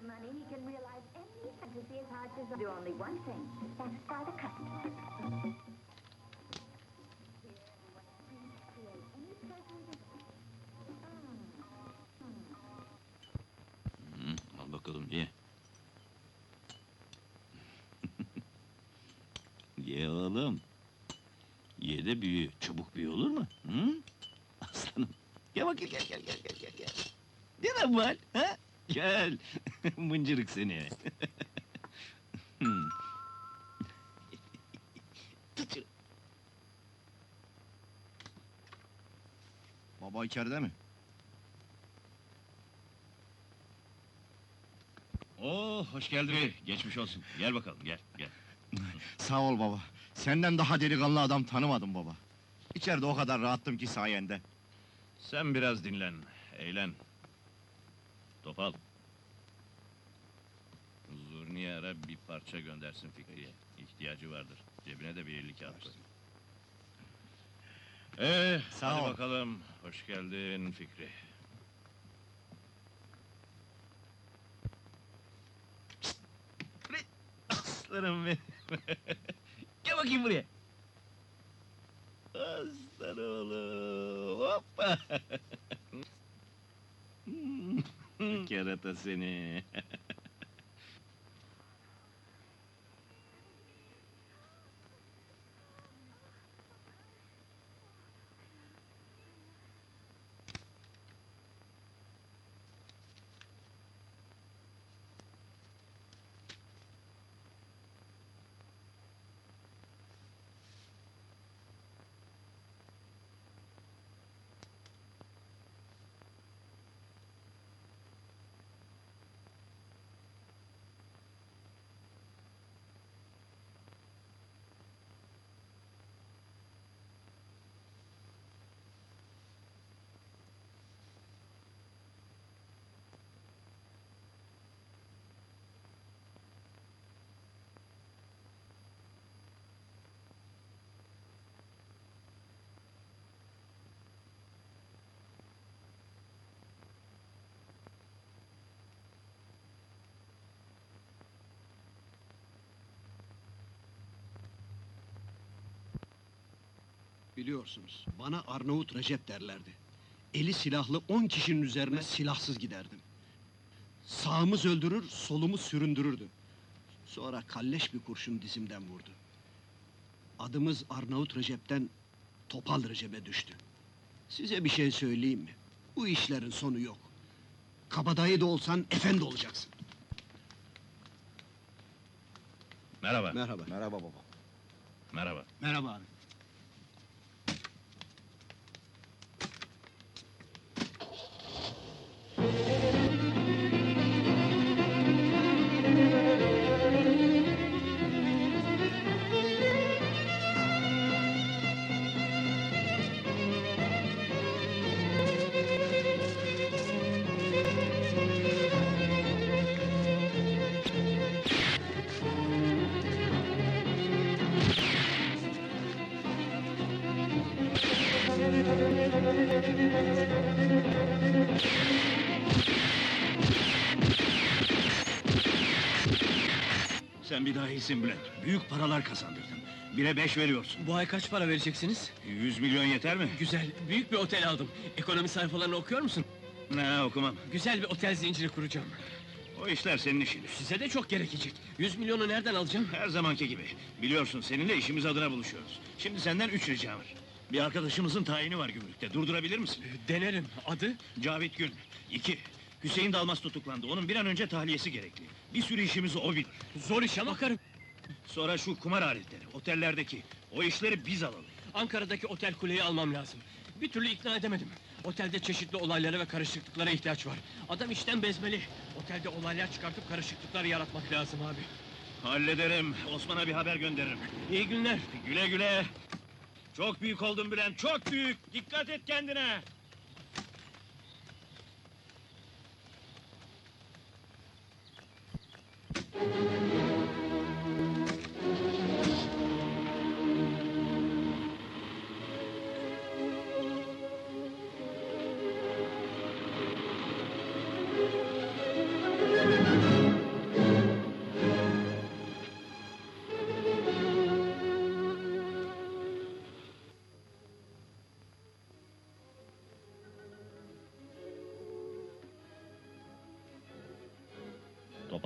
the money, he can realize any fantasy his heart desires. Do only one thing, satisfy the customer. Hı, al bakalım ye. ye oğlum. Ye de büyü. Çabuk büyü olur mu? Hı? Aslanım. Gel bakayım gel gel gel gel gel lan var. Ha? Gel. Mıncırık seni. Şunu. Baba içeride mi? Oo hoş geldin. Geçmiş olsun. Gel bakalım gel gel. Sağ ol baba. Senden daha delikanlı adam tanımadım baba. İçeride o kadar rahattım ki sayende. Sen biraz dinlen, eğlen. Topal. Zurniye ara bir parça göndersin Fikri'ye. İhtiyacı vardır. Cebine de bir elli kağıt koy. Ee, Sağ hadi ol. bakalım. Hoş geldin Fikri. Aslanım benim. Gel bakayım buraya. Aslan oğlum. Hoppa. Kerata seni. Biliyorsunuz, bana Arnavut Recep derlerdi. Eli silahlı on kişinin üzerine silahsız giderdim. Sağımız öldürür, solumuz süründürürdü. Sonra kalleş bir kurşun dizimden vurdu. Adımız Arnavut Recep'ten Topal Recep'e düştü. Size bir şey söyleyeyim mi? Bu işlerin sonu yok. Kabadayı da olsan efendi olacaksın. Merhaba. Merhaba. Merhaba baba. Merhaba. Merhaba abi. Sen bir daha iyisin Bülent. Büyük paralar kazandırdın. Bire beş veriyorsun. Bu ay kaç para vereceksiniz? Yüz milyon yeter mi? Güzel, büyük bir otel aldım. Ekonomi sayfalarını okuyor musun? Ne okumam. Güzel bir otel zinciri kuracağım. O işler senin işin. Size de çok gerekecek. 100 milyonu nereden alacağım? Her zamanki gibi. Biliyorsun seninle işimiz adına buluşuyoruz. Şimdi senden üç ricam var. Bir arkadaşımızın tayini var gümrükte. Durdurabilir misin? Denerim. Adı? Cavit Gün. İki. Hüseyin Dalmaz tutuklandı. Onun bir an önce tahliyesi gerekli. Bir sürü işimizi o bilir. Zor iş ama bakarım. Sonra şu kumar aletleri, otellerdeki. O işleri biz alalım. Ankara'daki otel kuleyi almam lazım. Bir türlü ikna edemedim. Otelde çeşitli olaylara ve karışıklıklara ihtiyaç var. Adam işten bezmeli. Otelde olaylar çıkartıp karışıklıklar yaratmak lazım abi. Hallederim. Osman'a bir haber gönderirim. İyi günler. Güle güle. Çok büyük oldun Bülent, çok büyük. Dikkat et kendine.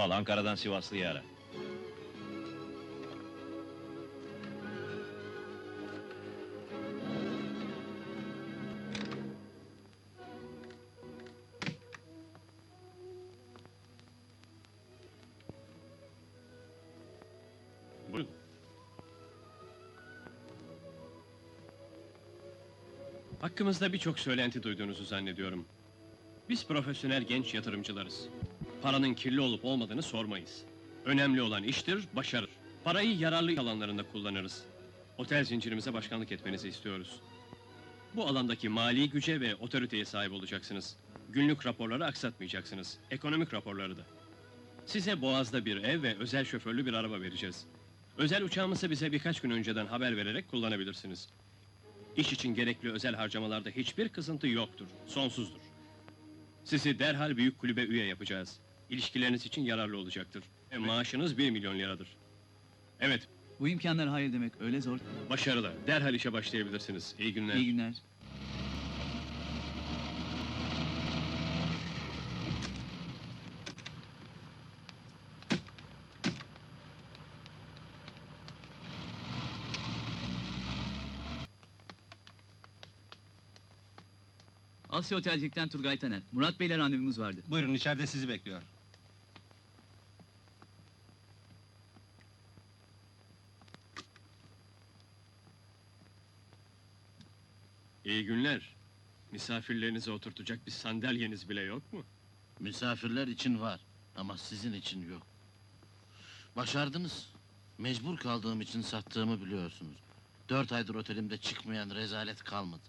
Topal Ankara'dan Sivaslı'yı ara. Hakkımızda birçok söylenti duyduğunuzu zannediyorum. Biz profesyonel genç yatırımcılarız. Paranın kirli olup olmadığını sormayız. Önemli olan iştir, başarı. Parayı yararlı alanlarında kullanırız. Otel zincirimize başkanlık etmenizi istiyoruz. Bu alandaki mali güce ve otoriteye sahip olacaksınız. Günlük raporları aksatmayacaksınız. Ekonomik raporları da. Size Boğaz'da bir ev ve özel şoförlü bir araba vereceğiz. Özel uçağımızı bize birkaç gün önceden haber vererek kullanabilirsiniz. İş için gerekli özel harcamalarda hiçbir kızıntı yoktur, sonsuzdur. Sizi derhal büyük kulübe üye yapacağız. İlişkileriniz için yararlı olacaktır. E, maaşınız bir milyon liradır. Evet, Bu imkanlar hayır demek öyle zor. başarılı. Derhal işe başlayabilirsiniz. İyi günler. İyi günler. Asya Otelcilik'ten Turgay Taner. Murat Bey'le randevumuz vardı. Buyurun içeride sizi bekliyor. İyi günler. Misafirlerinizi oturtacak bir sandalyeniz bile yok mu? Misafirler için var ama sizin için yok. Başardınız. Mecbur kaldığım için sattığımı biliyorsunuz. Dört aydır otelimde çıkmayan rezalet kalmadı.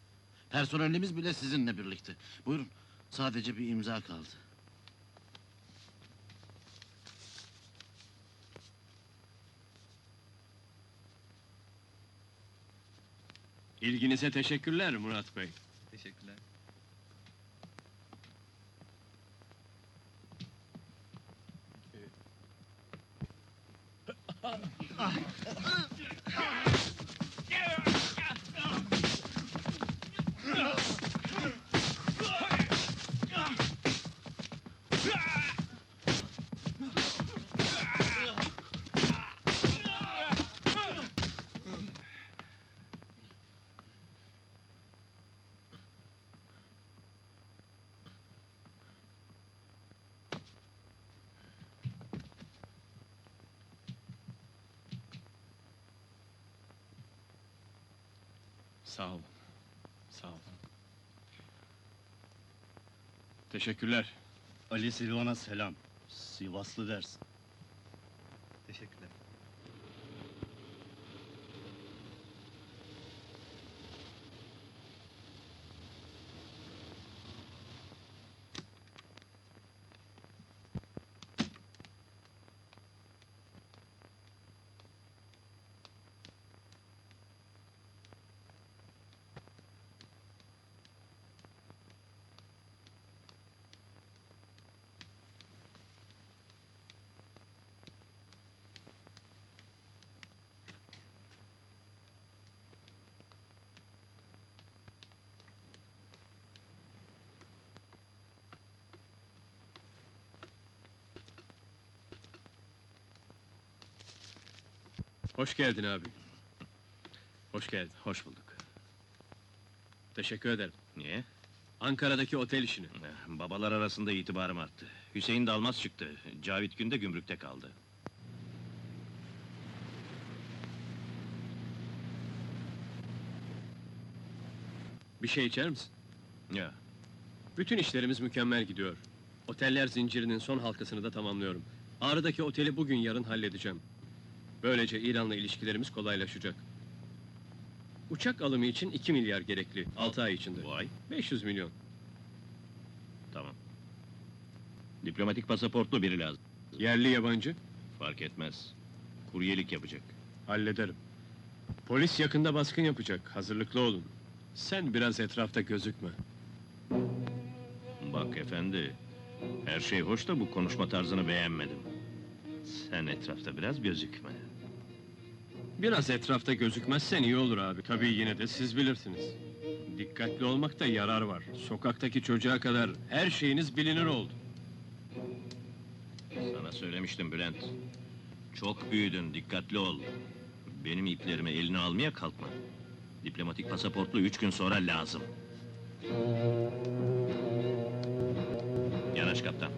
Personelimiz bile sizinle birlikte. Buyurun, sadece bir imza kaldı. İlginize teşekkürler Murat Bey. Teşekkürler. Sağ olun. Sağ olun. Teşekkürler. Ali Silvan'a selam. Sivaslı dersin. Teşekkürler. Hoş geldin abi. Hoş geldin. Hoş bulduk. Teşekkür ederim. Niye? Ankara'daki otel işini. Eh, Babalar arasında itibarım arttı. Hüseyin Dalmaz çıktı. Cavit Gün de gümrükte kaldı. Bir şey içer misin? Ya, Bütün işlerimiz mükemmel gidiyor. Oteller zincirinin son halkasını da tamamlıyorum. Ağrı'daki oteli bugün yarın halledeceğim. Böylece İran'la ilişkilerimiz kolaylaşacak. Uçak alımı için 2 milyar gerekli. 6 ay içinde. bu ay 500 milyon. tamam. Diplomatik pasaportlu biri lazım. Yerli yabancı Fark etmez. Kuryelik yapacak. hallederim. Polis yakında baskın yapacak. Hazırlıklı olun. Sen biraz etrafta gözükme. Bak efendi, her şey hoş da bu konuşma tarzını beğenmedim. Sen etrafta biraz gözükme. Biraz etrafta gözükmezsen iyi olur abi. Tabii yine de siz bilirsiniz. Dikkatli olmakta yarar var. Sokaktaki çocuğa kadar her şeyiniz bilinir oldu. Sana söylemiştim Bülent. Çok büyüdün, dikkatli ol. Benim iplerimi eline almaya kalkma. Diplomatik pasaportlu üç gün sonra lazım. Yanaş kaptan.